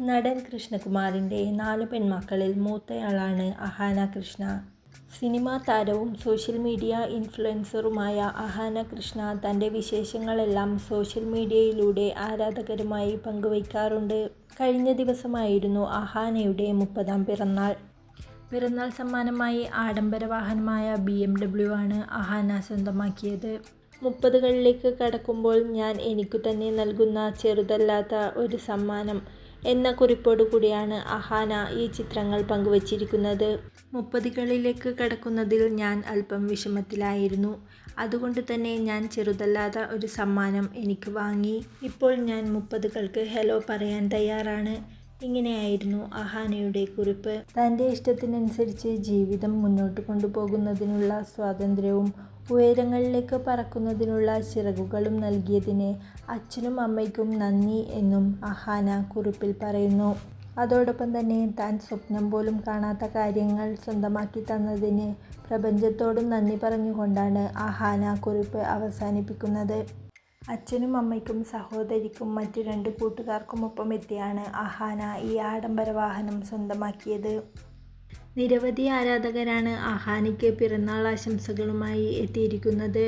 നടൻ കൃഷ്ണകുമാറിന്റെ നാല് പെൺമക്കളിൽ മൂത്തയാളാണ് അഹാന കൃഷ്ണ. സിനിമാ താരവും സോഷ്യൽ മീഡിയ ഇൻഫ്ലുവൻസറുമായ അഹാന കൃഷ്ണ തന്റെ വിശേഷങ്ങളെല്ലാം സോഷ്യൽ മീഡിയയിലൂടെ ആരാധകരുമായി പങ്കുവയ്ക്കാറുണ്ട്. കഴിഞ്ഞ ദിവസമായിരുന്നു അഹാനയുടെ മുപ്പതാം പിറന്നാൾ. പിറന്നാൾ സമ്മാനമായി ആഡംബര വാഹനമായ ബി എം ഡബ്ല്യു ആണ് അഹാന സ്വന്തമാക്കിയത്. മുപ്പതുകളിലേക്ക് കടക്കുമ്പോൾ ഞാൻ എനിക്കു തന്നെ നൽകുന്ന ചെറുതല്ലാത്ത ഒരു സമ്മാനം എന്ന കുറിപ്പോടു കൂടിയാണ് അഹാന ഈ ചിത്രങ്ങൾ പങ്കുവച്ചിരിക്കുന്നത്. മുപ്പതുകളിലേക്ക് കടക്കുന്നതിൽ ഞാൻ അല്പം വിഷമത്തിലായിരുന്നു. അതുകൊണ്ട് തന്നെ ഞാൻ ചെറുതല്ലാത്ത ഒരു സമ്മാനം എനിക്ക് വാങ്ങി. ഇപ്പോൾ ഞാൻ മുപ്പതുകൾക്ക് ഹലോ പറയാൻ തയ്യാറാണ്. ഇങ്ങനെയായിരുന്നു അഹാനയുടെ കുറിപ്പ്. തന്റെ ഇഷ്ടത്തിനനുസരിച്ച് ജീവിതം മുന്നോട്ട് കൊണ്ടുപോകുന്നതിനുള്ള സ്വാതന്ത്ര്യവും ഉയരങ്ങളിലേക്ക് പറക്കുന്നതിനുള്ള ചിറകുകളും നൽകിയതിന് അച്ഛനും അമ്മയ്ക്കും നന്ദി എന്നും അഹാന കുറിപ്പിൽ പറയുന്നു. അതോടൊപ്പം തന്നെ താൻ സ്വപ്നം പോലും കാണാത്ത കാര്യങ്ങൾ സ്വന്തമാക്കി തന്നതിന് പ്രപഞ്ചത്തോടും നന്ദി പറഞ്ഞുകൊണ്ടാണ് അഹാന കുറിപ്പ് അവസാനിപ്പിക്കുന്നത്. അച്ഛനും അമ്മയ്ക്കും സഹോദരിക്കും മറ്റു രണ്ട് കൂട്ടുകാർക്കുമൊപ്പം എത്തിയാണ് അഹാന ഈ ആഡംബര വാഹനം സ്വന്തമാക്കിയത്. നിരവധി ആരാധകരാണ് അഹാനയ്ക്ക് പിറന്നാൾ ആശംസകളുമായി എത്തിയിരിക്കുന്നത്.